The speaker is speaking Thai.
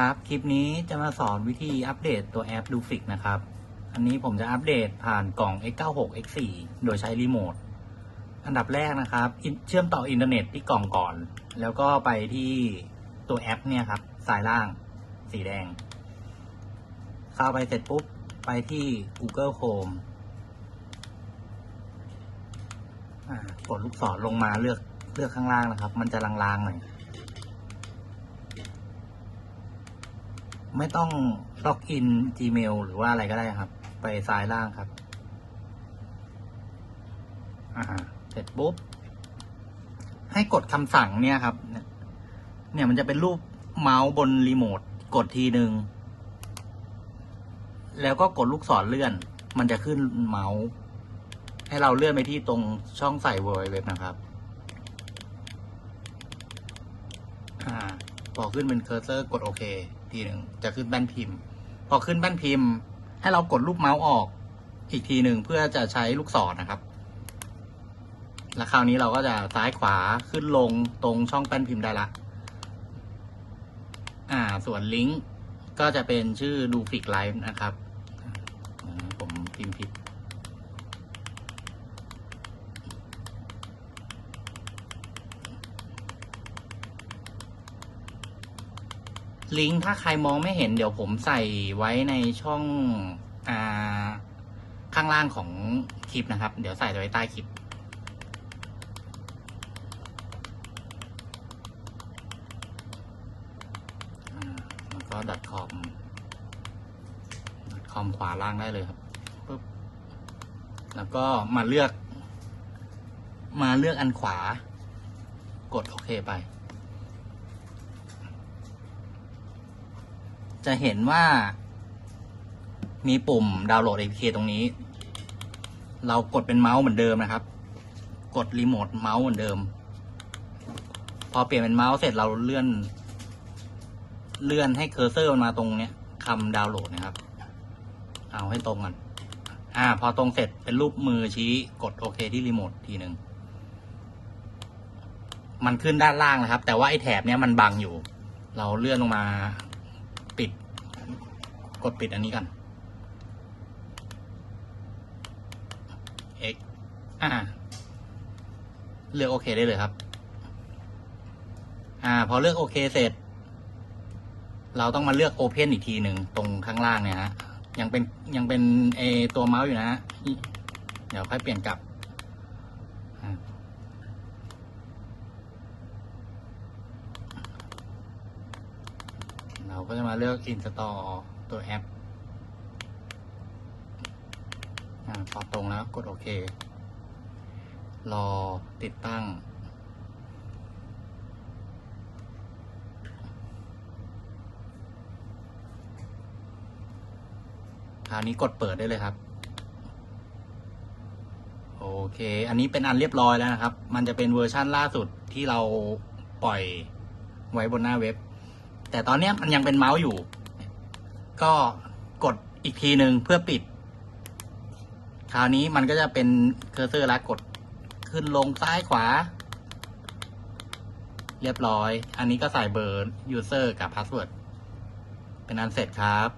ครับ คลิปนี้จะมาสอนวิธีอัปเดตตัวแอป d u f i x นะครับ อันนี้ผมจะอัปเดตผ่านกล่อง X96 X4 โดยใช้รีโมท อันดับแรกนะครับ เชื่อมต่ออินเทอร์เน็ตที่กล่องก่อน แล้วก็ไปที่ตัวแอปเนี่ยครับซ้ายล่าง สีแดง เข้าไปเสร็จปุ๊บ ไปที่ Google Chrome กดลูกศรลงมาเลือกเลือกข้างล่างนะครับ มันจะลางๆหน่อย ไม่ต้องล็อกอิน Gmail หรือว่าอะไรก็ได้ครับ ไปซ้ายล่างครับ อ่า เสร็จปุ๊บ ให้กดคำสั่งเนี่ยครับเนี่ยเนี่ยมันจะเป็นรูปเมาส์บนรีโมท กดทีหนึ่ง แล้วก็กดลูกศรเลื่อน มันจะขึ้นเมาส์ ให้เราเลื่อนไปที่ตรงช่องใส่เว็บนะครับอ่าพอขึ้นเป็นเคอร์เซอร์กดโอเค ทีหนึ่งจะขึ้นแป้นพิมพ์ พอขึ้นแป้นพิมพ์ ให้เรากดลูกเมาส์ออกอีกทีหนึ่งเพื่อจะใช้ลูกศรนะครับ แล้วคราวนี้เราก็จะซ้ายขวาขึ้นลงตรงช่องแป้นพิมพ์ได้ละ อ่า ส่วนลิงก์ก็จะเป็นชื่อดูฟิกไลฟ์นะครับ ผมพิมพ์ผิด ลิงก์ถ้าใครมองไม่เห็นเดี๋ยวผมใส่ไว้ในช่องอ่าข้างล่างของคลิปนะครับ เดี๋ยวใส่ไว้ใต้คลิป แล้วก็ .com .com ขวาล่างได้เลยครับปุ๊บแล้วก็มาเลือก มาเลือกอันขวา กดโอเคไป จะเห็นว่า มีปุ่มดาวน์โหลด APK ตรงนี้ เรากดเป็นเมาส์เหมือนเดิมนะครับ กดรีโมทเมาส์เหมือนเดิม พอเปลี่ยนเป็นเมาส์เสร็จเราเลื่อน เลื่อนให้เคอร์เซอร์มาตรงเนี้ยคำดาวน์โหลดนะครับ เอาให้ตรงกันอ่า พอตรงเสร็จเป็นรูปมือชี้กดโอเคที่รีโมททีหนึ่งมันขึ้นด้านล่างนะครับ แต่ว่าไอ้แถบเนี้ยมันบังอยู่ เราเลื่อนลงมา ปิด กดปิดอันนี้กัน X อ่าเลือกโอเคได้เลยครับ อ่า พอเลือกโอเคเสร็จ เราต้องมาเลือก Open อีกทีหนึ่งตรงข้างล่างเนี่ยฮะ ยังเป็นยังเป็นเอตัวเมาส์อยู่นะฮะ เดี๋ยวค่อยเปลี่ยนกลับอ่า เราก็จะมาเลือก Install ตัวแอปอ่าพอตรงแล้วกดโอเค รอติดตั้ง คราวนี้กดเปิดได้เลยครับ โอเค อันนี้เป็นอันเรียบร้อยแล้วนะครับ มันจะเป็นเวอร์ชั่นล่าสุดที่เราปล่อยไว้บนหน้าเว็บ แต่ตอนนี้มันยังเป็นเมาส์อยู่ ก็กดอีกทีหนึ่งเพื่อปิด คราวนี้มันก็จะเป็นเคอร์เซอร์แล้วกดขึ้นลงซ้ายขวา เรียบร้อย อันนี้ก็ใส่เบอร์ user กับ password เป็นอันเสร็จครับ